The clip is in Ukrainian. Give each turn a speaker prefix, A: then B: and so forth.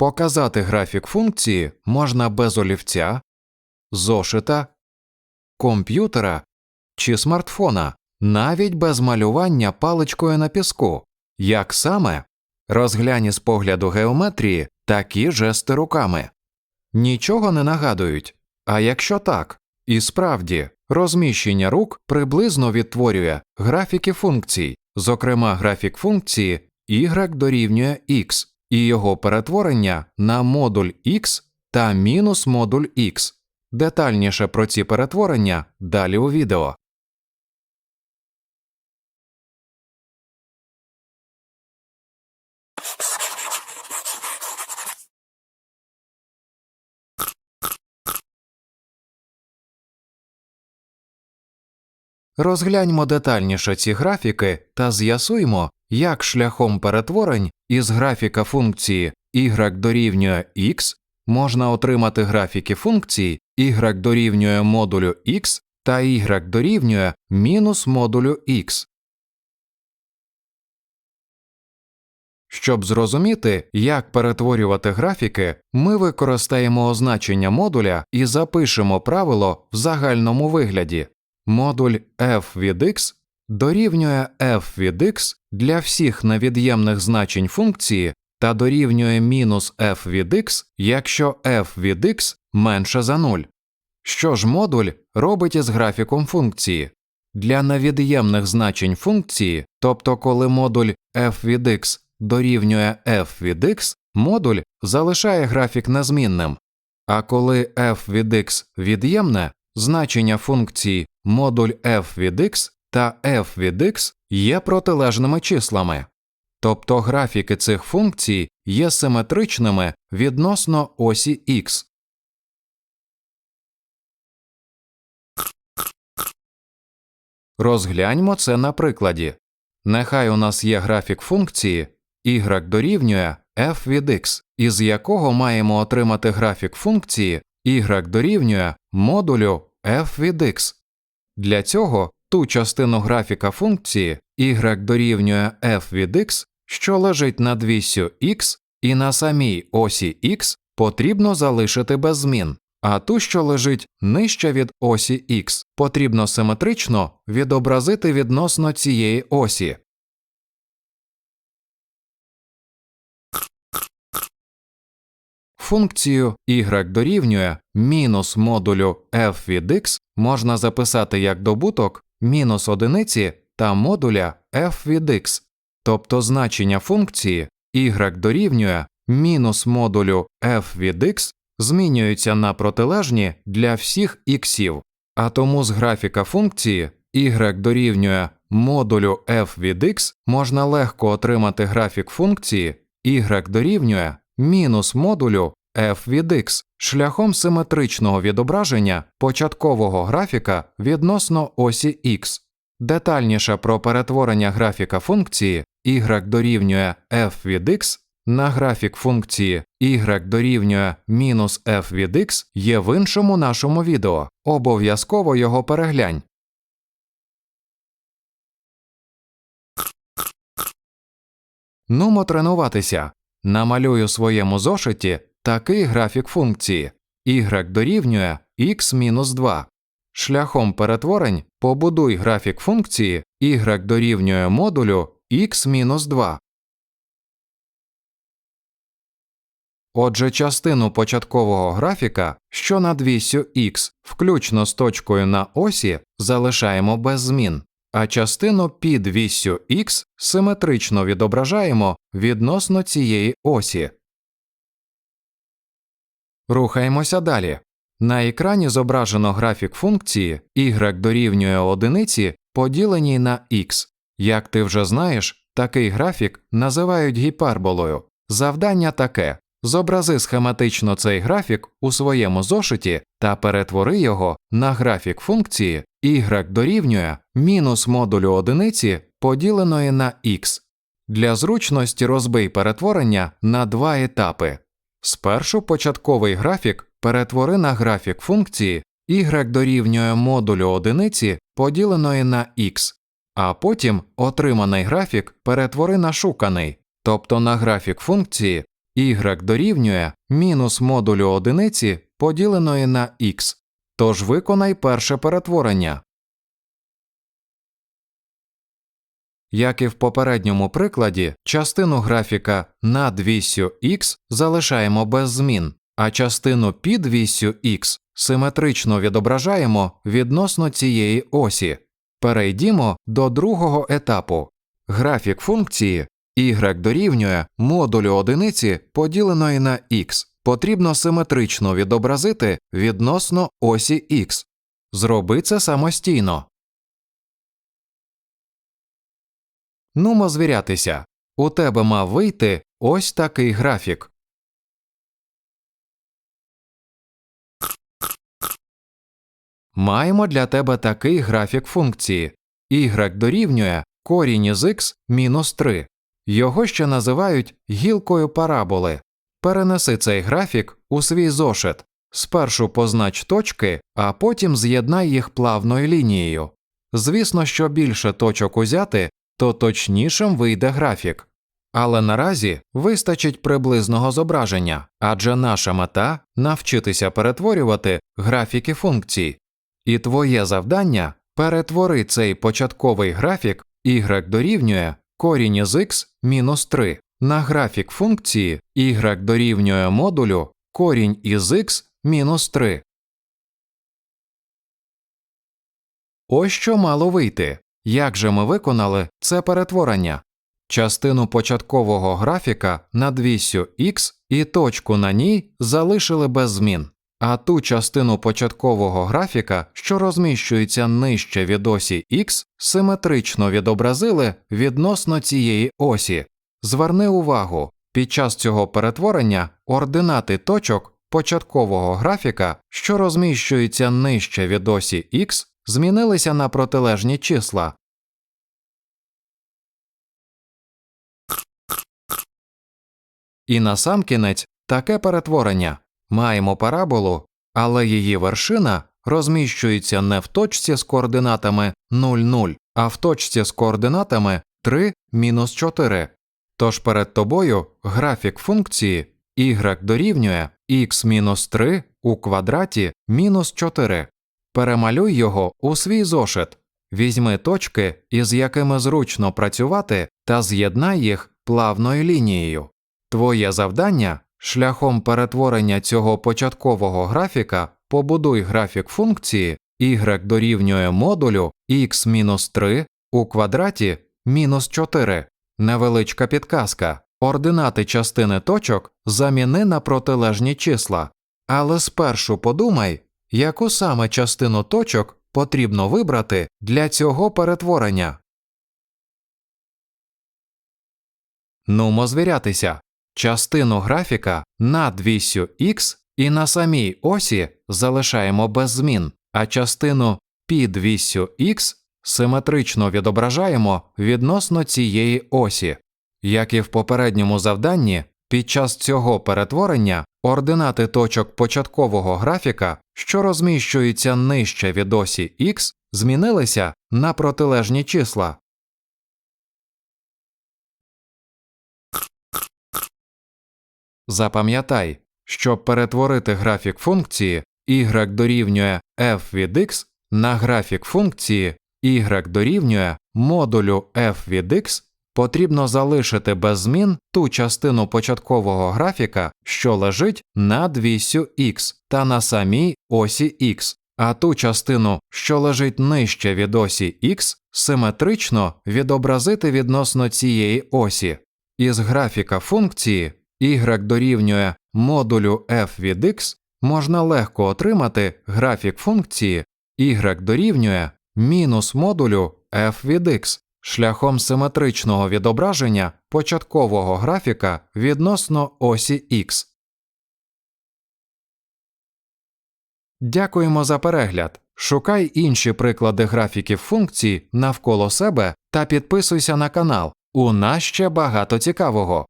A: Показати графік функції можна без олівця, зошита, комп'ютера чи смартфона, навіть без малювання паличкою на піску. Як саме? Розглянь із погляду геометрії такі жести руками. Нічого не нагадують. А якщо так, і справді розміщення рук приблизно відтворює графіки функцій, зокрема графік функції y дорівнює x і його перетворення на модуль x та мінус модуль x. Детальніше про ці перетворення далі у відео. Розгляньмо детальніше ці графіки та з'ясуймо, як шляхом перетворень із графіка функції y дорівнює x можна отримати графіки функцій y дорівнює модулю x та y дорівнює мінус модулю x. Щоб зрозуміти, як перетворювати графіки, ми використаємо означення модуля і запишемо правило в загальному вигляді. Модуль f від x дорівнює f від x для всіх невід'ємних значень функції та дорівнює мінус f від x, якщо f від x менше за 0. Що ж модуль робить із графіком функції? Для невід'ємних значень функції, тобто коли модуль f від x дорівнює f від x, модуль залишає графік незмінним, а коли f від x від'ємне, значення функції модуль f від x та f від x є протилежними числами. Тобто графіки цих функцій є симетричними відносно осі x. Розгляньмо це на прикладі. Нехай у нас є графік функції y дорівнює f від x, із якого маємо отримати графік функції y дорівнює модулю f від x. Для цього ту частину графіка функції y дорівнює f від x, що лежить над вісю x і на самій осі x, потрібно залишити без змін, а ту, що лежить нижче від осі x, потрібно симетрично відобразити відносно цієї осі. Функцію y дорівнює мінус модулю f від x можна записати як добуток мінус одиниці та модуля f від x, тобто значення функції y дорівнює мінус модулю f від x змінюються на протилежні для всіх іксів, а тому з графіка функції y дорівнює модулю f від x можна легко отримати графік функції y дорівнює мінус модулю f від x шляхом симетричного відображення початкового графіка відносно осі x. Детальніше про перетворення графіка функції y дорівнює f від x на графік функції y дорівнює мінус f від x є в іншому нашому відео. Обов'язково його переглянь. Нумо тренуватися. Намалюю своєму зошиті такий графік функції y дорівнює x-2. Шляхом перетворень побудуй графік функції y дорівнює модулю x-2. Отже, частину початкового графіка, що над вісю x, включно з точкою на осі, залишаємо без змін, а частину під віссю x симетрично відображаємо відносно цієї осі. Рухаємося далі. На екрані зображено графік функції y дорівнює одиниці, поділеній на x. Як ти вже знаєш, такий графік називають гіперболою. Завдання таке зобрази схематично цей графік у своєму зошиті та перетвори його на графік функції y дорівнює мінус модулю одиниці, поділеної на x. Для зручності розбий перетворення на два етапи. Спершу початковий графік перетвори на графік функції y дорівнює модулю одиниці, поділеної на x, а потім отриманий графік перетвори на шуканий, тобто на графік функції y дорівнює мінус модулю одиниці поділеної на x. Тож виконай перше перетворення. Як і в попередньому прикладі, частину графіка над вісю x залишаємо без змін, а частину під вісю x симетрично відображаємо відносно цієї осі. Перейдімо до другого етапу. Графік функції y дорівнює модулю одиниці поділеної на x потрібно симетрично відобразити відносно осі x. Зроби це самостійно. Нумо звірятися. У тебе мав вийти ось такий графік. Маємо для тебе такий графік функції y дорівнює корінь із x мінус 3. Його ще називають гілкою параболи. Перенеси цей графік у свій зошит. Спершу познач точки, а потім з'єднай їх плавною лінією. Звісно, що більше точок узяти, то точнішим вийде графік. Але наразі вистачить приблизного зображення, адже наша мета навчитися перетворювати графіки функцій. І твоє завдання перетвори цей початковий графік y дорівнює корінь із x мінус 3 на графік функції y дорівнює модулю корінь із x мінус 3. Ось що мало вийти. Як же ми виконали це перетворення? Частину початкового графіка над вісю x і точку на ній залишили без змін, а ту частину початкового графіка, що розміщується нижче від осі x, симетрично відобразили відносно цієї осі. Зверни увагу, під час цього перетворення ординати точок початкового графіка, що розміщуються нижче від осі x, змінилися на протилежні числа. І насамкінець таке перетворення маємо параболу, але її вершина розміщується не в точці з координатами 0, 0, а в точці з координатами 3, мінус 4. Тож перед тобою графік функції y дорівнює x мінус 3 у квадраті мінус 4. Перемалюй його у свій зошит. Візьми точки, із якими зручно працювати, та з'єднай їх плавною лінією. Твоє завдання шляхом перетворення цього початкового графіка побудуй графік функції y дорівнює модулю x-3 у квадраті мінус 4. Невеличка підказка. Ординати частини точок заміни на протилежні числа. Але спершу подумай, яку саме частину точок потрібно вибрати для цього перетворення. Нумо звірятися. Частину графіка над вісю x і на самій осі залишаємо без змін, а частину під вісю x симетрично відображаємо відносно цієї осі. Як і в попередньому завданні, під час цього перетворення ординати точок початкового графіка, що розміщуються нижче від осі x, змінилися на протилежні числа. Запам'ятай, щоб перетворити графік функції y дорівнює f від x на графік функції y дорівнює модулю f від x, потрібно залишити без змін ту частину початкового графіка, що лежить над вісю x та на самій осі x, а ту частину, що лежить нижче від осі x, симетрично відобразити відносно цієї осі. Із графіка функції y дорівнює модулю f від x можна легко отримати графік функції y дорівнює мінус модулю f від x шляхом симетричного відображення початкового графіка відносно осі x. Дякуємо за перегляд. Шукай інші приклади графіків функцій навколо себе та підписуйся на канал. У нас ще багато цікавого.